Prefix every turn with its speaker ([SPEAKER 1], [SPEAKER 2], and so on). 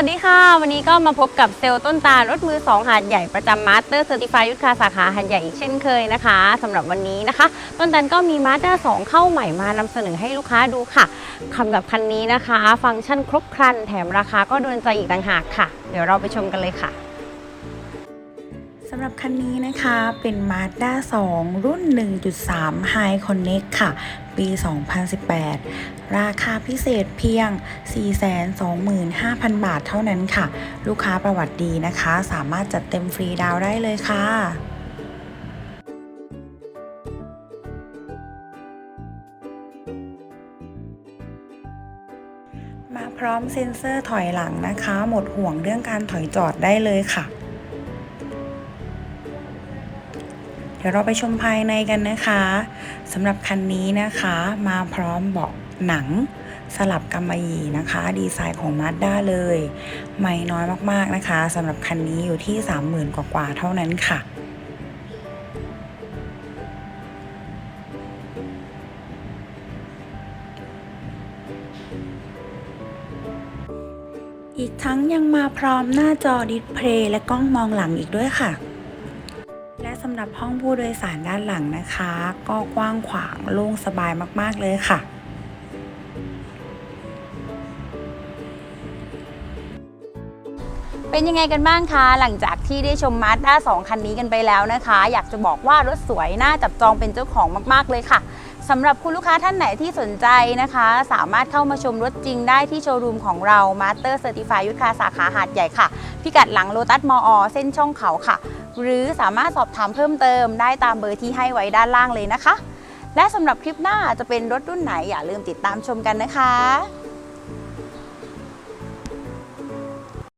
[SPEAKER 1] วัสดีค่ะ วันนี้ก็มาพบกับเซลล์ต้นตาลรถมือ 2 หาดใหญ่ประจำมาสเตอร์เซอร์ติฟายยุทธคาสาขาหาดใหญ่อีกเช่นเคยนะคะสำหรับวันนี้นะคะ ต้นตาลก็มีมาสเตอร์2เข้าใหม่มานำเสนอให้ลูกค้าดูค่ะคำกับคันนี้นะคะ ฟังก์ชันครบครัน แถมราคาก็โดนใจอีกต่างหากค่ะ เดี๋ยวเราไปชมกันเลยค่ะำ
[SPEAKER 2] หรับคันนี้นะคะเป็น Mazda 2 รุ่น 1.3 High Connect ค่ะ ปี 2018 ราคาพิเศษเพียง 425,000 บาทเท่านั้นค่ะ ลูกค้าประวัติดีนะคะ สามารถจัดเต็มฟรีดาวได้เลยค่ะมาพร้อมเซ็นเซอร์ถอยหลังนะคะ หมดห่วงเรื่องการถอยจอดได้เลยค่ะ เดี๋ยวเราไปชมภายในกันนะคะสำหรับคันนี้นะคะมาพร้อมเบาะหนังสลับกำมะหยี่นะคะ ดีไซน์ของ Mazda เลย ไม่น้อยมากๆนะคะสำหรับคันนี้อยู่ที่ 30,000 กว่าๆเท่านั้นค่ะอีกทั้งยังมาพร้อมหน้าจอดิสเพลย์และกล้องมองหลังอีกด้วยค่ะ สำหรับห้องผู้โดยสารด้านหลังนะคะ ก็กว้างขวางโล่งสบายมาก ๆ เลยค่ะ
[SPEAKER 1] เป็นยังไงกันบ้างคะ หลังจากที่ได้ชมมาสด้า2คันนี้กันไปแล้วนะคะ อยากจะบอกว่ารถสวยน่าจับจองเป็นเจ้าของมาก ๆ เลยค่ะ สำหรับคุณลูกค้าท่านไหนที่สนใจนะคะ สามารถเข้ามาชมรถจริงได้ที่โชว์รูมของเรา Master Certified ยุทธาสาขาหาดใหญ่ค่ะ พิกัดหลังโลตัสมอ เส้นช่องเขาค่ะ หรือสามารถสอบถามเพิ่มเติมได้ตามเบอร์ที่ให้ไว้ด้านล่างเลยนะคะ และสำหรับคลิปหน้าจะเป็นรถรุ่นไหนอย่าลืมติดตามชมกันนะคะ